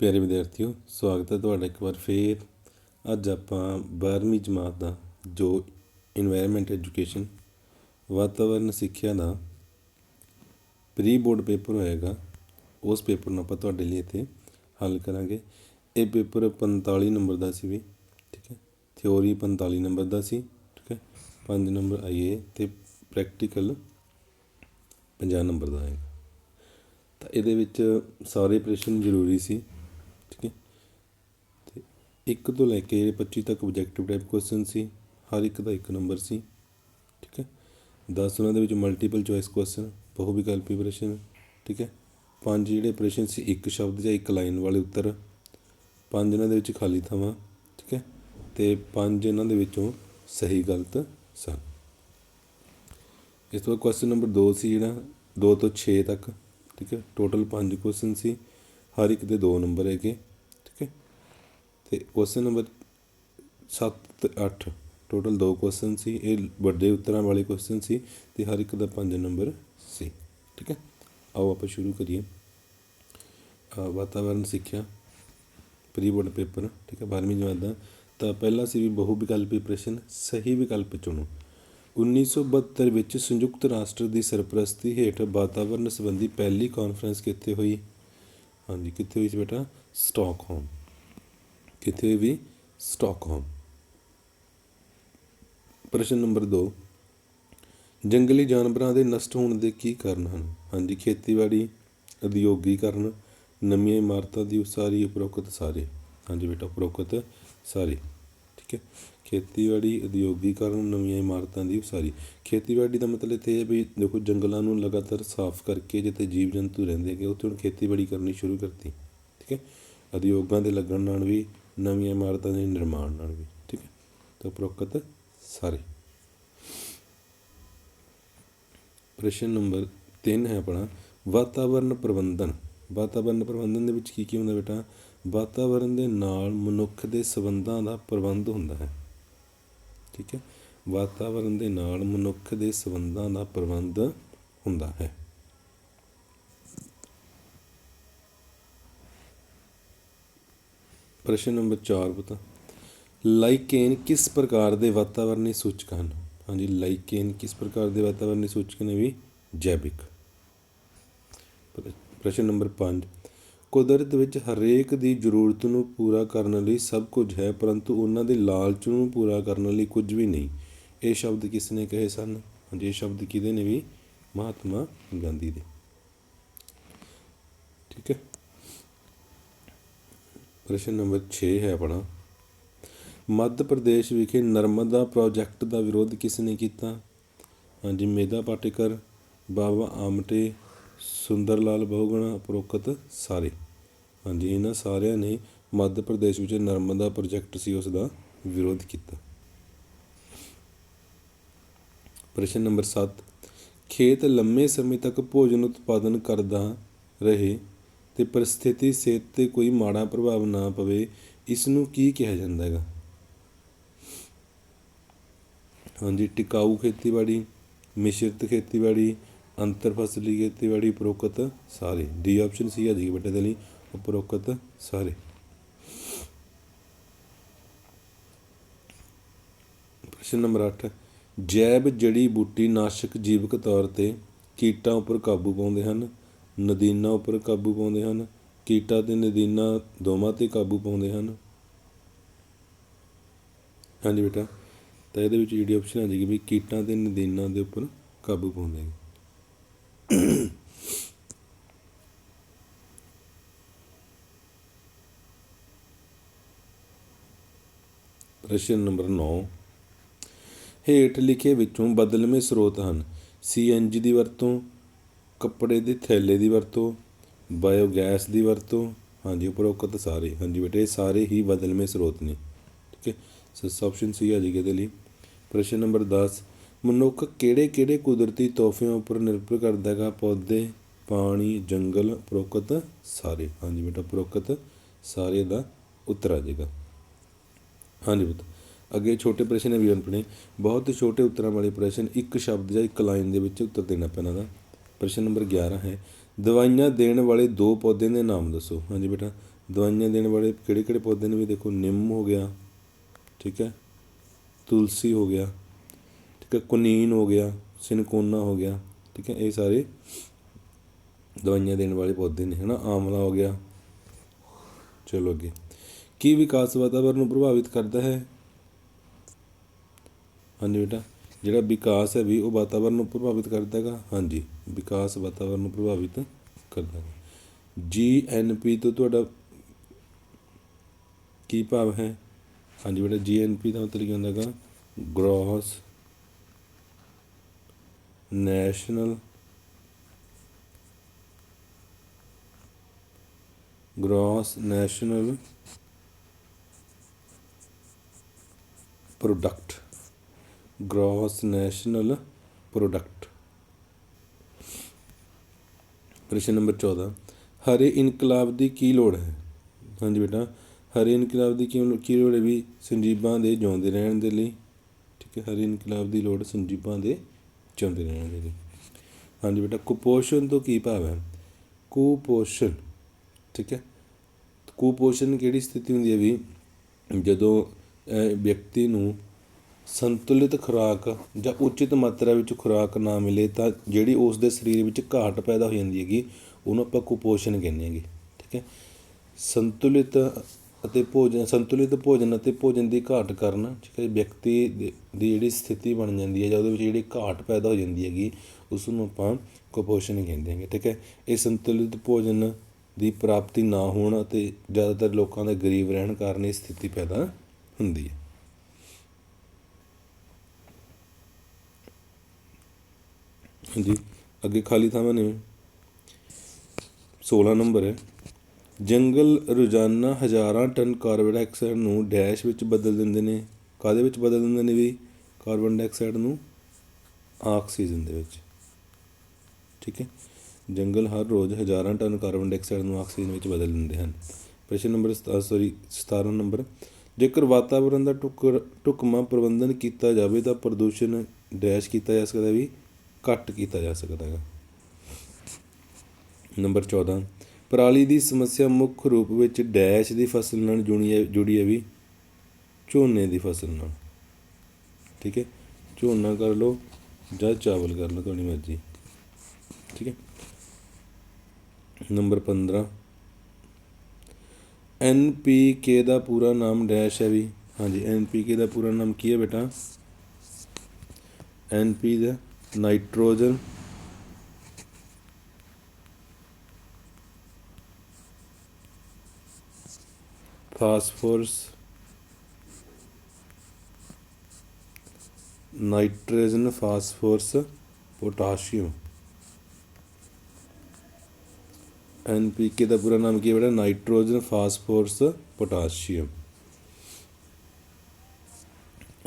ਪਿਆਰੇ ਵਿਦਿਆਰਥੀਓ, ਸਵਾਗਤ ਹੈ ਤੁਹਾਡਾ ਇੱਕ ਵਾਰ ਫੇਰ। ਅੱਜ ਆਪਾਂ 12ਵੀਂ ਜਮਾਤ ਦਾ, ਜੋ এনवायरमेंट ਐਜੂਕੇਸ਼ਨ ਵਾਤਾਵਰਣ ਸਿੱਖਿਆ ਦਾ ਪ੍ਰੀ ਬੋਰਡ ਪੇਪਰ ਹੋਏਗਾ, ਉਸ ਪੇਪਰ ਨੂੰ ਆਪਾਂ ਤੁਹਾਡੇ ਲਈ ਇੱਥੇ ਹੱਲ ਕਰਾਂਗੇ। ਇਹ ਪੇਪਰ 45 ਨੰਬਰ ਦਾ ਸੀ ਵੀ, ਠੀਕ ਹੈ? ਥਿਓਰੀ 45 ਨੰਬਰ ਦਾ ਸੀ, ਠੀਕ ਹੈ? 5 ਨੰਬਰ ਆਈਏ ਤੇ ਪ੍ਰੈਕਟੀਕਲ 50 ਨੰਬਰ ਦਾ ਆਏਗਾ। ਤਾਂ ਇਹਦੇ ਵਿੱਚ ਸਾਰੇ ਪ੍ਰਸ਼ਨ ਜ਼ਰੂਰੀ ਸੀ। ਇੱਕ ਤੋਂ ਲੈ ਕੇ 25 ਤੱਕ ਆਬਜੈਕਟਿਵ ਟਾਈਪ ਕੁਐਸਚਨ ਸੀ, ਹਰ ਇੱਕ ਦਾ ਇੱਕ ਨੰਬਰ ਸੀ, ਠੀਕ ਹੈ? 10 ਉਹਨਾਂ ਦੇ ਵਿੱਚ ਮਲਟੀਪਲ ਚੋਇਸ ਕੁਐਸਚਨ ਬਹੁ ਵਿਕਲਪੀ ਪ੍ਰਸ਼ਨ, ਠੀਕ ਹੈ? ਪੰਜ ਜਿਹੜੇ ਪ੍ਰਸ਼ਨ ਸੀ, ਇੱਕ ਸ਼ਬਦ ਜਾਂ ਇੱਕ ਲਾਈਨ ਵਾਲੇ ਉੱਤਰ, ਪੰਜ ਇਹਨਾਂ ਦੇ ਵਿੱਚ ਖਾਲੀ ਥਾਵਾਂ, ਠੀਕ ਹੈ? ਤੇ ਪੰਜ ਇਹਨਾਂ ਦੇ ਵਿੱਚੋਂ ਸਹੀ ਗਲਤ ਸਨ। ਇਸ ਤੋਂ ਬਾਅਦ ਕੁਐਸਚਨ ਨੰਬਰ 2 ਸੀ ਜਿਹੜਾ 2 ਤੋਂ 6 ਤੱਕ, ਠੀਕ ਹੈ? ਟੋਟਲ 5 ਕੁਐਸਚਨ ਸੀ, ਹਰ ਇੱਕ ਦੇ 2 ਨੰਬਰ ਹੈਗੇ। ਅਤੇ ਕੁਸ਼ਚਨ ਨੰਬਰ ਸੱਤ ਅਤੇ ਅੱਠ ਟੋਟਲ ਦੋ ਕੁਸ਼ਚਨ ਸੀ ਇਹ ਵੱਡੇ ਉੱਤਰਾਂ ਵਾਲੇ ਕੁਸ਼ਚਨ ਸੀ ਅਤੇ ਹਰ ਇੱਕ ਦਾ ਪੰਜ ਨੰਬਰ ਸੀ। ਠੀਕ ਹੈ? ਆਓ ਆਪਾਂ ਸ਼ੁਰੂ ਕਰੀਏ। ਅ, ਵਾਤਾਵਰਨ ਸਿੱਖਿਆ ਪ੍ਰੀ ਬੋਰਡ ਪੇਪਰ ਠੀਕ ਹੈ? 12ਵੀਂ ਜਮਾਤ ਦਾ। ਤਾਂ ਪਹਿਲਾ ਸੀ ਵੀ ਬਹੁ ਵਿਕਲਪੀ ਪ੍ਰਸ਼ਨ ਸਹੀ ਵਿਕਲਪ ਚੁਣੋ। 1972 ਵਿੱਚ ਸੰਯੁਕਤ ਰਾਸ਼ਟਰ ਦੀ ਸਰਪ੍ਰਸਤੀ ਹੇਠ ਵਾਤਾਵਰਣ ਸੰਬੰਧੀ ਪਹਿਲੀ ਕਾਨਫਰੰਸ ਕਿੱਥੇ ਹੋਈ? ਹਾਂਜੀ ਕਿੱਥੇ ਹੋਈ ਸੀ ਬੇਟਾ? ਸਟਾਕਹੋਮ ਕਿੱਥੇ ਹੋਈ ਵੀ ਸਟਾਕਹੋਮ ਪ੍ਰਸ਼ਨ ਨੰਬਰ 2 ਜੰਗਲੀ ਜਾਨਵਰਾਂ ਦੇ ਨਸ਼ਟ ਹੋਣ ਦੇ ਕੀ ਕਾਰਨ ਹਨ? ਹਾਂਜੀ, ਖੇਤੀਬਾੜੀ, ਉਦਯੋਗੀਕਰਨ, ਨਵੀਆਂ ਇਮਾਰਤਾਂ ਦੀ ਉਸਾਰੀ, ਉਪਰੋਕਤ ਸਾਰੇ ਹਾਂਜੀ ਬੇਟਾ, ਉਪਰੋਕਤ ਸਾਰੇ ਠੀਕ ਹੈ? ਖੇਤੀਬਾੜੀ, ਉਦਯੋਗੀਕਰਨ, ਨਵੀਆਂ ਇਮਾਰਤਾਂ ਦੀ ਉਸਾਰੀ। ਖੇਤੀਬਾੜੀ ਦਾ ਮਤਲਬ ਇੱਥੇ ਇਹ ਹੈ ਵੀ ਦੇਖੋ, ਜੰਗਲਾਂ ਨੂੰ ਲਗਾਤਾਰ ਸਾਫ਼ ਕਰਕੇ ਜਿੱਥੇ ਜੀਵ ਜੰਤੂ ਰਹਿੰਦੇ ਹੈਗੇ, ਉੱਥੇ ਹੁਣ ਖੇਤੀਬਾੜੀ ਕਰਨੀ ਸ਼ੁਰੂ ਕਰਤੀ। ਠੀਕ ਹੈ? ਉਦਯੋਗਾਂ ਦੇ ਲੱਗਣ ਨਾਲ ਵੀ ਨਵੀਆਂ ਇਮਾਰਤਾਂ ਦੇ ਨਿਰਮਾਣ ਨਾਲ ਵੀ, ਠੀਕ ਹੈ? ਤਾਂ ਉਪਰੋਕਤ ਸਾਰੇ। ਪ੍ਰਸ਼ਨ ਨੰਬਰ 3 ਹੈ ਆਪਣਾ ਵਾਤਾਵਰਣ ਪ੍ਰਬੰਧਨ। ਵਾਤਾਵਰਣ ਪ੍ਰਬੰਧਨ ਦੇ ਵਿੱਚ ਕੀ ਕੀ ਹੁੰਦਾ ਬੇਟਾ? ਵਾਤਾਵਰਣ ਦੇ ਨਾਲ ਮਨੁੱਖ ਦੇ ਸਬੰਧਾਂ ਦਾ ਪ੍ਰਬੰਧ ਹੁੰਦਾ ਹੈ। ਠੀਕ ਹੈ? ਵਾਤਾਵਰਣ ਦੇ ਨਾਲ ਮਨੁੱਖ ਦੇ ਸਬੰਧਾਂ ਦਾ ਪ੍ਰਬੰਧ ਹੁੰਦਾ ਹੈ। ਪ੍ਰਸ਼ਨ ਨੰਬਰ 4 ਬਤਾ ਲਾਈਕੇਨ ਕਿਸ ਪ੍ਰਕਾਰ ਦੇ ਵਾਤਾਵਰਣੀ ਸੂਚਕ ਹਨ? ਹਾਂਜੀ, ਲਾਈਕੇਨ ਕਿਸ ਪ੍ਰਕਾਰ ਦੇ ਵਾਤਾਵਰਣੀ ਸੂਚਕ ਨੇ ਵੀ? ਜੈਵਿਕ। ਪ੍ਰਸ਼ਨ ਨੰਬਰ 5 ਕੁਦਰਤ ਵਿੱਚ ਹਰੇਕ ਦੀ ਜ਼ਰੂਰਤ ਨੂੰ ਪੂਰਾ ਕਰਨ ਲਈ ਸਭ ਕੁਝ ਹੈ, ਪਰੰਤੂ ਉਹਨਾਂ ਦੇ ਲਾਲਚ ਨੂੰ ਪੂਰਾ ਕਰਨ ਲਈ ਕੁਝ ਵੀ ਨਹੀਂ। ਇਹ ਸ਼ਬਦ ਕਿਸ ਨੇ ਕਹੇ ਸਨ? ਹਾਂਜੀ, ਇਹ ਸ਼ਬਦ ਕਿਹਦੇ ਨੇ ਵੀ? ਮਹਾਤਮਾ ਗਾਂਧੀ ਦੇ। ਠੀਕ ਹੈ। ਪ੍ਰਸ਼ਨ ਨੰਬਰ 6 ਹੈ ਆਪਣਾ। ਮੱਧ ਪ੍ਰਦੇਸ਼ ਵਿਖੇ ਨਰਮਦਾ ਪ੍ਰੋਜੈਕਟ ਦਾ ਵਿਰੋਧ ਕਿਸ ਨੇ ਕੀਤਾ? ਹਾਂਜੀ ਮੇਧਾ ਪਾਟੇਕਰ, ਬਾਬਾ ਆਮਟੇ ਸੁੰਦਰ ਲਾਲ ਬਹੁਗੁਣਾ ਉਪਰੋਕਤ ਸਾਰੇ। ਹਾਂਜੀ, ਇਹਨਾਂ ਸਾਰਿਆਂ ਨੇ ਮੱਧ ਪ੍ਰਦੇਸ਼ ਵਿੱਚ ਨਰਮਦਾ ਪ੍ਰੋਜੈਕਟ ਸੀ, ਉਸ ਦਾ ਵਿਰੋਧ ਕੀਤਾ। ਪ੍ਰਸ਼ਨ ਨੰਬਰ 7 ਖੇਤ ਲੰਮੇ ਸਮੇਂ ਤੱਕ ਭੋਜਨ ਉਤਪਾਦਨ ਕਰਦਾ ਰਹੇ। ਅਤੇ ਪਰਿਸਥਿਤੀ ਸਿਹਤ ਤੇ ਕੋਈ ਮਾੜਾ ਪ੍ਰਭਾਵ ਨਾ ਪਵੇ ਇਸ ਨੂੰ ਕੀ ਕਿਹਾ ਜਾਂਦਾ ਹੈਗਾ? ਹਾਂਜੀ, ਟਿਕਾਊ ਖੇਤੀਬਾੜੀ, ਮਿਸ਼ਰਤ ਖੇਤੀਬਾੜੀ, ਅੰਤਰ ਫਸਲੀ ਖੇਤੀਬਾੜੀ, ਉਪਰੋਕਤ ਸਾਰੇ। ਡੀ ਆਪਸ਼ਨ ਸੀ ਆ ਜੀ ਬੇਟੇ ਦੇ ਲਈ, ਉਪਰੋਕਤ ਸਾਰੇ। ਪ੍ਰਸ਼ਨ ਨੰਬਰ 8 ਜੈਵ ਜੜੀ ਬੂਟੀ ਨਾਸ਼ਕ ਜੀਵਕ ਤੌਰ ਤੇ ਕੀਟਾਂ ਉੱਪਰ ਕਾਬੂ ਪਾਉਂਦੇ ਹਨ? ਨਦੀਨਾਂ ਉੱਪਰ ਕਾਬੂ ਪਾਉਂਦੇ ਹਨ, ਕੀਟਾਂ ਅਤੇ ਨਦੀਨਾਂ ਦੋਵਾਂ ਤੇ ਕਾਬੂ ਪਾਉਂਦੇ ਹਨ। ਹਾਂਜੀ ਬੇਟਾ, ਤਾਂ ਇਹਦੇ ਵਿੱਚ ਜਿਹੜੀ ਆਪਸ਼ਨ ਆ ਜਾਏਗੀ ਵੀ ਕੀਟਾਂ ਤੇ ਨਦੀਨਾਂ ਦੇ ਉੱਪਰ ਕਾਬੂ ਪਾਉਂਦੇ ਨੇ ਪ੍ਰਸ਼ਨ ਨੰਬਰ 9 ਹੇਠ ਲਿਖੇ ਵਿੱਚੋਂ ਬਦਲਵੇਂ ਸਰੋਤ ਹਨ। ਸੀਐਨਜੀ ਦੀ ਵਰਤੋਂ ਕੱਪੜੇ ਦੇ ਥੈਲੇ ਦੀ ਵਰਤੋਂ ਬਾਇਓਗੈਸ ਦੀ ਵਰਤੋਂ, ਹਾਂਜੀ ਉਪਰੋਕਤ ਸਾਰੇ, ਹਾਂਜੀ ਬੇਟੇ ਇਹ ਸਾਰੇ ਹੀ ਬਦਲਵੇਂ ਸਰੋਤ ਨੇ, ਠੀਕ ਹੈ? ਸੋ ਆਪਸ਼ਨ ਸੀ ਆ ਜੀ ਇਹਦੇ ਲਈ। ਪ੍ਰਸ਼ਨ ਨੰਬਰ 10 ਮਨੁੱਖ ਕਿਹੜੇ ਕਿਹੜੇ ਕੁਦਰਤੀ ਤੋਹਫਿਆਂ ਉੱਪਰ ਨਿਰਭਰ ਕਰਦਾ ਹੈਗਾ? ਪੌਦੇ, ਪਾਣੀ, ਜੰਗਲ ਉਪਰੋਕਤ ਸਾਰੇ, ਹਾਂਜੀ ਬੇਟਾ ਉਪਰੋਕਤ ਸਾਰੇ ਦਾ ਉੱਤਰ ਆ ਜਾਏਗਾ। ਹਾਂਜੀ ਬੇਟਾ ਅੱਗੇ ਛੋਟੇ ਪ੍ਰਸ਼ਨ ਹੈ ਵੀ ਆਪਣੇ ਬਹੁਤ ਛੋਟੇ ਉੱਤਰਾਂ ਵਾਲੇ ਪ੍ਰਸ਼ਨ, ਇੱਕ ਸ਼ਬਦ ਜਾਂ ਇੱਕ ਲਾਈਨ ਦੇ ਵਿੱਚ ਉੱਤਰ ਦੇਣਾ ਪੈਣਾ ਦਾ ਪ੍ਰਸ਼ਨ ਨੰਬਰ 11 ਹੈ, ਦਵਾਈਆਂ ਦੇਣ ਵਾਲੇ ਦੋ ਪੌਦੇ ਦੇ ਨਾਮ ਦੱਸੋ। ਹਾਂਜੀ ਬੇਟਾ, ਦਵਾਈਆਂ ਦੇਣ ਵਾਲੇ ਕਿਹੜੇ ਕਿਹੜੇ ਪੌਦੇ ਨੇ ਵੀ? ਦੇਖੋ, ਨਿੰਮ ਹੋ ਗਿਆ, ਠੀਕ ਹੈ, ਤੁਲਸੀ ਹੋ ਗਿਆ, ਠੀਕ ਹੈ, ਕੁਨੀਨ ਹੋ ਗਿਆ, ਸਿਨਕੋਨਾ ਹੋ ਗਿਆ, ਠੀਕ ਹੈ, ਇਹ ਸਾਰੇ ਦਵਾਈਆਂ ਦੇਣ ਵਾਲੇ ਪੌਦੇ ਨੇ, ਹਨਾ? ਆਮਲਾ ਹੋ ਗਿਆ। ਚਲੋ ਅੱਗੇ, ਕੀ ਵਿਕਾਸ ਵਾਤਾਵਰਨ ਨੂੰ ਪ੍ਰਭਾਵਿਤ ਕਰਦਾ ਹੈ? ਹਾਂਜੀ ਬੇਟਾ ਜਿਹੜਾ ਵਿਕਾਸ ਹੈ ਵੀ ਉਹ ਵਾਤਾਵਰਨ ਨੂੰ ਪ੍ਰਭਾਵਿਤ ਕਰਦਾ ਹੈਗਾ। ਹਾਂਜੀ, ਵਿਕਾਸ ਵਾਤਾਵਰਨ ਨੂੰ ਪ੍ਰਭਾਵਿਤ ਕਰਦਾ ਹੈ ਜੀ ਐਨ ਪੀ ਤੋਂ ਤੁਹਾਡਾ ਕੀ ਭਾਵ ਹੈ? ਹਾਂਜੀ, ਬੇਟਾ ਜੀ ਐਨ ਪੀ ਦਾ ਮਤਲਬ ਕੀ ਹੁੰਦਾ ਹੈਗਾ? Gross national gross national product gross national product ਪ੍ਰਸ਼ਨ ਨੰਬਰ 14 ਹਰੇ ਇਨਕਲਾਬ ਦੀ ਕੀ ਲੋੜ ਹੈ? ਹਾਂਜੀ ਬੇਟਾ ਹਰੇ ਇਨਕਲਾਬ ਦੀ ਕਿਉਂ ਕੀ ਲੋੜ ਹੈ ਵੀ ਸੰਜੀਬਾਂ ਦੇ ਜਿਉਂਦੇ ਰਹਿਣ ਦੇ ਲਈ? ਠੀਕ ਹੈ ਹਰੇ ਇਨਕਲਾਬ ਦੀ ਲੋੜ ਸੰਜੀਬਾਂ ਦੇ ਜਿਉਂਦੇ ਰਹਿਣ ਦੇ ਲਈ। ਹਾਂਜੀ ਬੇਟਾ ਕੁਪੋਸ਼ਣ ਤੋਂ ਕੀ ਭਾਵ ਹੈ? ਕੁਪੋਸ਼ਣ। ਠੀਕ ਹੈ ਕੁਪੋਸ਼ਣ ਕਿਹੜੀ ਸਥਿਤੀ ਹੁੰਦੀ ਹੈ ਵੀ ਜਦੋਂ ਅਹ, ਵਿਅਕਤੀ ਨੂੰ ਸੰਤੁਲਿਤ ਖੁਰਾਕ ਜਾਂ ਉਚਿਤ ਮਾਤਰਾ ਵਿੱਚ ਖੁਰਾਕ ਨਾ ਮਿਲੇ ਤਾਂ ਜਿਹੜੀ ਉਸ ਦੇ ਸਰੀਰ ਵਿੱਚ ਘਾਟ ਪੈਦਾ ਹੋ ਜਾਂਦੀ ਹੈਗੀ, ਉਹਨੂੰ ਆਪਾਂ ਕੁਪੋਸ਼ਣ ਕਹਿੰਦੇ ਹੈਗੇ, ਠੀਕ ਹੈ? ਸੰਤੁਲਿਤ ਅਤੇ ਭੋਜਨ, ਸੰਤੁਲਿਤ ਭੋਜਨ ਅਤੇ ਭੋਜਨ ਦੀ ਘਾਟ ਕਾਰਨ, ਠੀਕ ਹੈ, ਵਿਅਕਤੀ ਦੇ- ਦੀ ਜਿਹੜੀ ਸਥਿਤੀ ਬਣ ਜਾਂਦੀ ਹੈ ਜਾਂ ਉਹਦੇ ਵਿੱਚ ਜਿਹੜੀ ਘਾਟ ਪੈਦਾ ਹੋ ਜਾਂਦੀ ਹੈਗੀ ਉਸ ਨੂੰ ਆਪਾਂ ਕੁਪੋਸ਼ਣ ਕਹਿੰਦੇ ਹੈਗੇ, ਠੀਕ ਹੈ? ਇਹ ਸੰਤੁਲਿਤ ਭੋਜਨ ਦੀ ਪ੍ਰਾਪਤੀ ਨਾ ਹੋਣ ਅਤੇ ਜ਼ਿਆਦਾਤਰ ਲੋਕਾਂ ਦੇ ਗਰੀਬ ਰਹਿਣ ਕਾਰਨ ਇਹ ਸਥਿਤੀ ਪੈਦਾ ਹੁੰਦੀ ਹੈ। ਹਾਂਜੀ, ਅੱਗੇ ਖਾਲੀ ਥਾਵਾਂ ਨੇ। 16 ਨੰਬਰ ਹੈ। ਜੰਗਲ ਰੋਜ਼ਾਨਾ ਹਜ਼ਾਰਾਂ ਟਨ ਕਾਰਬਨ ਡਾਈਆਕਸਾਈਡ ਨੂੰ ਡੈਸ਼ ਵਿੱਚ ਬਦਲ ਦਿੰਦੇ ਨੇ। ਕਾਦੇ ਵਿੱਚ ਬਦਲ ਦਿੰਦੇ ਨੇ ਵੀ? ਕਾਰਬਨ ਡਾਈਆਕਸਾਈਡ ਨੂੰ ਆਕਸੀਜਨ ਦੇ ਵਿੱਚ। ਠੀਕ ਹੈ? ਜੰਗਲ ਹਰ ਰੋਜ਼ ਹਜ਼ਾਰਾਂ ਟਨ ਕਾਰਬਨ ਡਾਈਆਕਸਾਈਡ ਨੂੰ ਆਕਸੀਜਨ ਵਿੱਚ ਬਦਲ ਦਿੰਦੇ ਹਨ। ਪ੍ਰਸ਼ਨ ਨੰਬਰ ਸੌਰੀ 17 ਨੰਬਰ ਜੇਕਰ ਵਾਤਾਵਰਣ ਦਾ ਟੁਕਰ ਢੁਕਵਾਂ ਪ੍ਰਬੰਧਨ ਕੀਤਾ ਜਾਵੇ ਤਾਂ ਪ੍ਰਦੂਸ਼ਣ ਡੈਸ਼ ਕੀਤਾ ਜਾ ਸਕਦਾ ਵੀ? ਘੱਟ ਕੀਤਾ ਜਾ ਸਕਦਾ ਹੈ ਨੰਬਰ 14 ਪਰਾਲੀ ਦੀ ਸਮੱਸਿਆ ਮੁੱਖ ਰੂਪ ਵਿੱਚ ਡੈਸ਼ ਦੀ ਫਸਲ ਨਾਲ ਜੁੜੀ ਹੈ ਜੁੜੀ ਹੈ ਵੀ ਝੋਨੇ ਦੀ ਫਸਲ ਨਾਲ। ਠੀਕ ਹੈ? ਝੋਨਾ ਕਰ ਲਓ ਜਾਂ ਚਾਵਲ ਕਰ ਲਓ, ਤੁਹਾਡੀ ਮਰਜ਼ੀ। ਠੀਕ ਹੈ? ਨੰਬਰ 15 ਐਨ ਪੀ ਕੇ ਦਾ ਪੂਰਾ ਨਾਮ ਡੈਸ਼ ਹੈ ਵੀ। ਹਾਂਜੀ, ਐਨ ਪੀ ਕੇ ਦਾ ਪੂਰਾ ਨਾਮ ਕੀ ਹੈ ਬੇਟਾ? ਐਨ ਪੀ ਦਾ nitrogen. Phosphorus. Nitrogen, phosphorus, potassium. NPK ਦਾ ਪੂਰਾ ਨਾਮ ਕੀ ਹੈ ਬੇਟਾ? Nitrogen, phosphorus, potassium.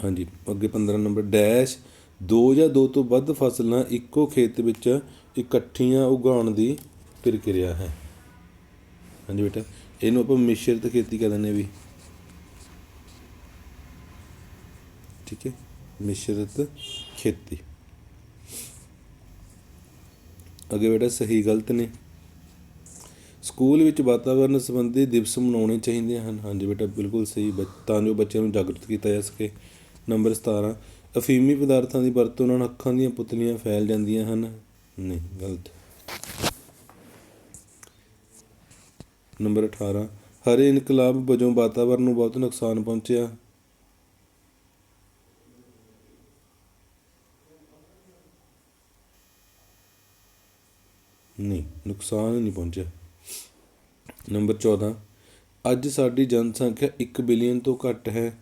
ਹਾਂਜੀ, ਅੱਗੇ 15 ਨੰਬਰ ਡੈਸ਼। ਦੋ ਜਾਂ ਦੋ ਤੋਂ ਵੱਧ ਫਸਲਾਂ ਇੱਕੋ ਖੇਤ ਵਿੱਚ ਇਕੱਠੀਆਂ ਉਗਾਉਣ ਦੀ ਪ੍ਰਕਿਰਿਆ ਹੈ। ਹਾਂਜੀ ਬੇਟਾ, ਇਹਨੂੰ ਆਪਾਂ ਮਿਸ਼ਰਤ ਖੇਤੀ ਕਹਿੰਦੇ ਨੇ ਵੀ। ਠੀਕ ਹੈ, ਮਿਸ਼ਰਤ ਖੇਤੀ। ਅੱਗੇ ਬੇਟਾ, ਸਹੀ ਗਲਤ ਨੇ। ਸਕੂਲ ਵਿੱਚ ਵਾਤਾਵਰਣ ਸੰਬੰਧੀ ਦਿਵਸ ਮਨਾਉਣੇ ਚਾਹੀਦੇ ਹਨ। ਹਾਂਜੀ ਬੇਟਾ, ਬਿਲਕੁਲ ਸਹੀ। ਬੱਚ- ਤਾਂ ਜੋ ਬੱਚਿਆਂ ਨੂੰ ਜਾਗਰੂਕ ਕੀਤਾ ਜਾ ਸਕੇ। ਨੰਬਰ 17 ਅਫੀਮੀ ਪਦਾਰਥਾਂ ਦੀ ਵਰਤੋਂ ਨਾਲ ਅੱਖਾਂ ਦੀਆਂ ਪੁਤਲੀਆਂ ਫੈਲ ਜਾਂਦੀਆਂ ਹਨ। ਨਹੀਂ, ਗਲਤ। ਨੰਬਰ 18 ਹਰੇ ਇਨਕਲਾਬ ਵਜੋਂ ਵਾਤਾਵਰਣ ਨੂੰ ਬਹੁਤ ਨੁਕਸਾਨ ਪਹੁੰਚਿਆ। ਨਹੀਂ, ਨੁਕਸਾਨ ਨਹੀਂ ਪਹੁੰਚਿਆ। ਨੰਬਰ 14 ਅੱਜ ਸਾਡੀ ਜਨਸੰਖਿਆ 1 ਬਿਲੀਅਨ ਤੋਂ ਘੱਟ ਹੈ।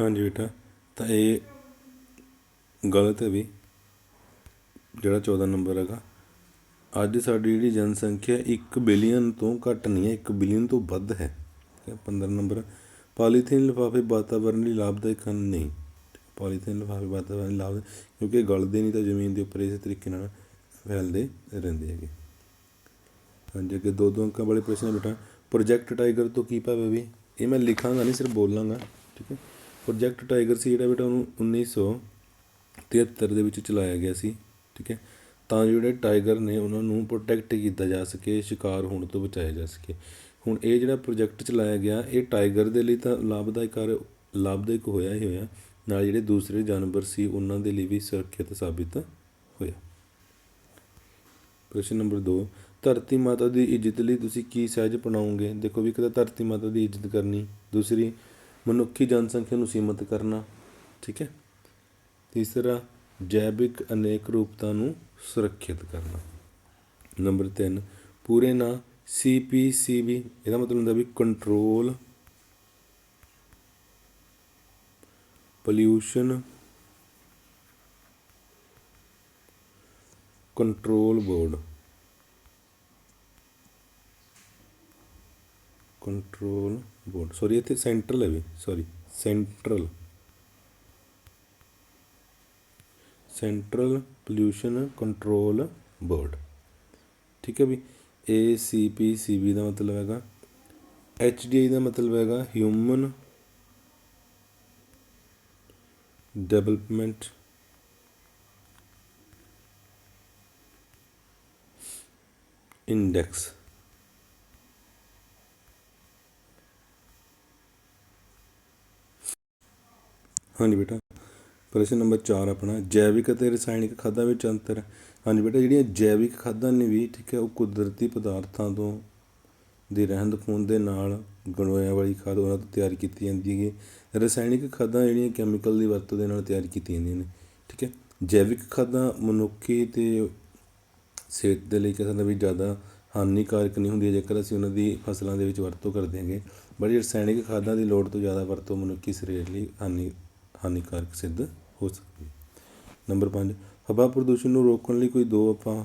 ਹਾਂਜੀ ਬੇਟਾ, ਤਾਂ ਇਹ ਗਲਤ ਹੈ ਵੀ ਜਿਹੜਾ 14 ਨੰਬਰ ਹੈਗਾ, ਅੱਜ ਸਾਡੀ ਜਿਹੜੀ ਜਨਸੰਖਿਆ 1 ਬਿਲੀਅਨ ਤੋਂ ਘੱਟ ਨਹੀਂ ਹੈ 1 ਬਿਲੀਅਨ ਤੋਂ ਵੱਧ ਹੈ। ਠੀਕ ਹੈ 15 ਨੰਬਰ, ਪੋਲੀਥੀਨ ਲਿਫਾਫੇ ਵਾਤਾਵਰਣ ਲਈ ਲਾਭਦਾਇਕ ਹਨ? ਨਹੀਂ। ਪੋਲੀਥੀਨ ਲਿਫਾਫੇ ਵਾਤਾਵਰਣ ਲਈ ਲਾਭ, ਕਿਉਂਕਿ ਗਲਦੇ ਨਹੀਂ ਤਾਂ ਜ਼ਮੀਨ ਦੇ ਉੱਪਰ ਇਸੇ ਤਰੀਕੇ ਨਾਲ ਫੈਲਦੇ ਰਹਿੰਦੇ ਹੈਗੇ। ਹਾਂਜੀ, ਅੱਗੇ ਦੋ ਦੋ ਅੰਕਾਂ ਵਾਲੇ ਪ੍ਰਸ਼ਨ ਬੇਟਾ। ਪ੍ਰੋਜੈਕਟ ਟਾਈਗਰ ਤੋਂ ਕੀ ਭਾਵੇਂ ਵੀ? ਇਹ ਮੈਂ ਲਿਖਾਂਗਾ ਨਹੀਂ, ਸਿਰਫ ਬੋਲਾਂਗਾ। ਠੀਕ ਹੈ। ਪ੍ਰੋਜੈਕਟ ਟਾਈਗਰ ਸੀ ਜਿਹੜਾ ਬੇਟਾ ਉਹਨੂੰ 1973 ਦੇ ਵਿੱਚ ਚਲਾਇਆ ਗਿਆ ਸੀ, ਠੀਕ ਹੈ? ਤਾਂ ਜਿਹੜੇ ਟਾਈਗਰ ਨੇ ਉਹਨਾਂ ਨੂੰ ਪ੍ਰੋਟੈਕਟ ਕੀਤਾ ਜਾ ਸਕੇ, ਸ਼ਿਕਾਰ ਹੋਣ ਤੋਂ ਬਚਾਇਆ ਜਾ ਸਕੇ। ਹੁਣ ਇਹ ਜਿਹੜਾ ਪ੍ਰੋਜੈਕਟ ਚਲਾਇਆ ਗਿਆ, ਇਹ ਟਾਈਗਰ ਦੇ ਲਈ ਤਾਂ ਲਾਭਦਾਇਕ ਕਰ, ਲਾਭਦਾਇਕ ਹੋਇਆ ਹੀ ਹੋਇਆ। ਨਾਲ ਜਿਹੜੇ ਦੂਸਰੇ ਜਾਨਵਰ ਸੀ, ਉਹਨਾਂ ਦੇ ਲਈ ਵੀ ਸੁਰੱਖਿਅਤ ਸਾਬਿਤ ਹੋਇਆ। ਪ੍ਰਸ਼ਨ ਨੰਬਰ 2 ਧਰਤੀ ਮਾਤਾ ਦੀ ਇੱਜ਼ਤ ਲਈ ਤੁਸੀਂ ਕੀ ਸਹਿਜ ਅਪਣਾਓਗੇ ਦੇਖੋ ਵੀ ਇੱਕ ਤਾਂ ਧਰਤੀ ਮਾਤਾ ਦੀ ਇੱਜ਼ਤ ਕਰਨੀ, ਦੂਸਰੀ ਮਨੁੱਖੀ ਜਨਸੰਖਿਆ ਨੂੰ ਸੀਮਿਤ ਕਰਨਾ, ਠੀਕ ਹੈ? ਤੀਸਰਾ ਜੈਵਿਕ ਅਨੇਕ ਰੂਪਤਾ ਨੂੰ ਸੁਰੱਖਿਅਤ ਕਰਨਾ। ਨੰਬਰ 3 ਪੂਰੇ ਨਾਂ ਸੀਪੀਸੀਬੀ ਇਹਦਾ ਮਤਲਬ ਹੁੰਦਾ ਵੀ control pollution control board control board sorry ਇੱਥੇ ਸੈਂਟਰਲ ਹੈ ਵੀ sorry central central pollution control board ਠੀਕ ਹੈ ਵੀ ਏ ਸੀ ਪੀ ਸੀ ਬੀ ਦਾ ਮਤਲਬ ਹੈਗਾ। ਐਚ ਡੀ ਆਈ ਦਾ ਮਤਲਬ ਹੈਗਾ ਹਿਊਮਨ ਡਿਵੈਲਪਮੈਂਟ ਇੰਡੈਕਸ ਹਾਂਜੀ ਬੇਟਾ। ਪ੍ਰਸ਼ਨ ਨੰਬਰ 4 ਆਪਣਾ, ਜੈਵਿਕ ਅਤੇ ਰਸਾਇਣਿਕ ਖਾਦਾਂ ਵਿੱਚ ਅੰਤਰ। ਹਾਂਜੀ ਬੇਟਾ, ਜਿਹੜੀਆਂ ਜੈਵਿਕ ਖਾਦਾਂ ਨੇ ਵੀ, ਠੀਕ ਹੈ, ਉਹ ਕੁਦਰਤੀ ਪਦਾਰਥਾਂ ਤੋਂ ਦੀ ਰਹਿੰਦ ਖੂੰਹਦ ਦੇ ਨਾਲ ਗਣੋਇਆਂ ਵਾਲੀ ਖਾਦ ਉਹਨਾਂ ਤੋਂ ਤਿਆਰ ਕੀਤੀ ਜਾਂਦੀ ਹੈ ਰਸਾਇਣਿਕ ਖਾਦਾਂ ਜਿਹੜੀਆਂ ਕੈਮੀਕਲ ਦੀ ਵਰਤੋਂ ਦੇ ਨਾਲ ਤਿਆਰ ਕੀਤੀਆਂ ਜਾਂਦੀਆਂ ਨੇ, ਠੀਕ ਹੈ। ਜੈਵਿਕ ਖਾਦਾਂ ਮਨੁੱਖੀ ਤੇ ਸਿਹਤ ਦੇ ਲਈ ਕਿਸੇ ਦਾ ਵੀ ਜ਼ਿਆਦਾ ਹਾਨੀਕਾਰਕ ਨਹੀਂ ਹੁੰਦੀ ਜੇਕਰ ਅਸੀਂ ਉਹਨਾਂ ਦੀ ਫਸਲਾਂ ਦੇ ਵਿੱਚ ਵਰਤੋਂ ਕਰਦੇ ਹਾਂਗੇ। ਬੜੀ ਰਸਾਇਣਿਕ ਖਾਦਾਂ ਦੀ ਲੋੜ ਤੋਂ ਜ਼ਿਆਦਾ ਵਰਤੋਂ ਮਨੁੱਖੀ ਸਰੀਰ ਲਈ ਹਾਨੀ ਹਾਨੀਕਾਰਕ ਸਿੱਧ ਹੋ ਸਕਦੀ ਹੈ। ਨੰਬਰ 5 ਹਵਾ ਪ੍ਰਦੂਸ਼ਣ ਨੂੰ ਰੋਕਣ ਲਈ ਕੋਈ ਦੋ ਆਪਾਂ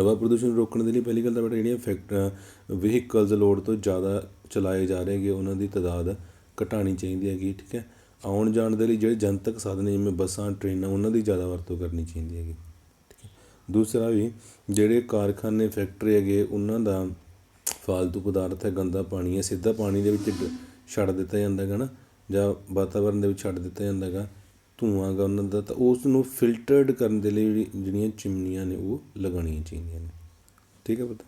ਹਵਾ ਪ੍ਰਦੂਸ਼ਣ ਨੂੰ ਰੋਕਣ ਦੇ ਲਈ ਪਹਿਲੀ ਗੱਲ ਤਾਂ ਬੇਟਾ ਜਿਹੜੀਆਂ ਫੈਕਟਰੀਆਂ ਵਹੀਕਲਸ ਲੋਡ ਤੋਂ ਜ਼ਿਆਦਾ ਚਲਾਏ ਜਾ ਰਹੇ ਹੈਗੇ, ਉਹਨਾਂ ਦੀ ਤਾਦਾਦ ਘਟਾਉਣੀ ਚਾਹੀਦੀ ਹੈਗੀ, ਠੀਕ ਹੈ? ਆਉਣ ਜਾਣ ਦੇ ਲਈ ਜਿਹੜੇ ਜਨਤਕ ਸਾਧਨ ਜਿਵੇਂ ਬੱਸਾਂ, ਟ੍ਰੇਨਾਂ, ਉਹਨਾਂ ਦੀ ਜ਼ਿਆਦਾ ਵਰਤੋਂ ਕਰਨੀ ਚਾਹੀਦੀ ਹੈਗੀ, ਠੀਕ ਹੈ? ਦੂਸਰਾ ਵੀ, ਜਿਹੜੇ ਕਾਰਖਾਨੇ, ਫੈਕਟਰੀ ਹੈਗੇ, ਉਹਨਾਂ ਦਾ ਫਾਲਤੂ ਪਦਾਰਥ ਹੈ, ਗੰਦਾ ਪਾਣੀ ਹੈ, ਸਿੱਧਾ ਪਾਣੀ ਦੇ ਵਿੱਚ ਛੱਡ ਦਿੱਤਾ ਜਾਂਦਾ ਹੈਗਾ ਨਾ ਜਾਂ ਵਾਤਾਵਰਨ ਦੇ ਵਿੱਚ ਛੱਡ ਦਿੱਤਾ ਜਾਂਦਾ ਹੈਗਾ ਧੂੰਆਂ ਗਾ ਉਹਨਾਂ ਦਾ, ਤਾਂ ਉਸ ਨੂੰ ਫਿਲਟਰਡ ਕਰਨ ਦੇ ਲਈ ਜਿਹੜੀ- ਜਿਹੜੀਆਂ ਚਿਮਨੀਆਂ ਨੇ ਉਹ ਲਗਾਉਣੀਆਂ ਚਾਹੀਦੀਆਂ ਨੇ। ਠੀਕ ਹੈ ਪਤਾ?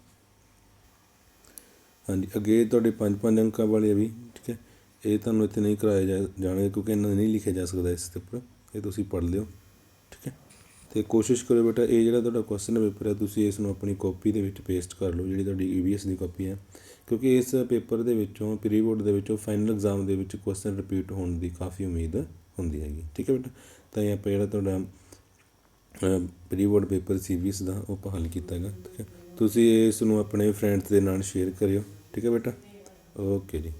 ਹਾਂਜੀ, ਅੱਗੇ ਤੁਹਾਡੇ ਪੰਜ ਪੰਜ ਅੰਕਾਂ ਵਾਲੇ ਆ ਵੀ, ਠੀਕ ਹੈ? ਇਹ ਤੁਹਾਨੂੰ ਇੱਥੇ ਨਹੀਂ ਕਰਾਇਆ ਜਾ ਜਾਣਗੇ, ਕਿਉਂਕਿ ਇਹਨਾਂ ਦਾ ਨਹੀਂ ਲਿਖਿਆ ਜਾ ਸਕਦਾ ਇਸ ਦੇ ਉੱਪਰ। ਇਹ ਤੁਸੀਂ ਪੜ੍ਹ ਲਿਓ, ਠੀਕ ਹੈ? ਅਤੇ ਕੋਸ਼ਿਸ਼ ਕਰੋ ਬੇਟਾ, ਇਹ ਜਿਹੜਾ ਤੁਹਾਡਾ ਕੁਐਸਚਨ ਪੇਪਰ ਹੈ, ਤੁਸੀਂ ਇਸ ਨੂੰ ਆਪਣੀ ਕਾਪੀ ਦੇ ਵਿੱਚ ਪੇਸਟ ਕਰ ਲਓ, ਜਿਹੜੀ ਤੁਹਾਡੀ ਈਵੀਐਸ ਦੀ ਕਾਪੀ ਹੈ। ਕਿਉਂਕਿ ਇਸ ਪੇਪਰ ਦੇ ਵਿੱਚੋਂ ਪ੍ਰੀ ਬੋਰਡ ਦੇ ਵਿੱਚੋਂ ਫਾਈਨਲ ਐਗਜ਼ਾਮ ਦੇ ਵਿੱਚ ਕੁਐਸਚਨ ਰਿਪੀਟ ਹੋਣ ਦੀ ਕਾਫੀ ਉਮੀਦ ਹੁੰਦੀ ਹੈਗੀ। ਠੀਕ ਹੈ ਬੇਟਾ? ਤਾਂ ਇਹ ਆਪਾਂ ਜਿਹੜਾ ਤੁਹਾਡਾ ਪ੍ਰੀ ਬੋਰਡ ਪੇਪਰ ਸੀਬੀਐਸ ਦਾ, ਉਹ ਆਪਾਂ ਹੱਲ ਕੀਤਾ ਹੈਗਾ। ਠੀਕ ਹੈ? ਤੁਸੀਂ ਇਸ ਨੂੰ ਆਪਣੇ ਫਰੈਂਡਸ ਦੇ ਨਾਲ ਸ਼ੇਅਰ ਕਰਿਓ। ਠੀਕ ਹੈ ਬੇਟਾ? ਓਕੇ ਜੀ।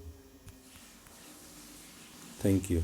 Thank you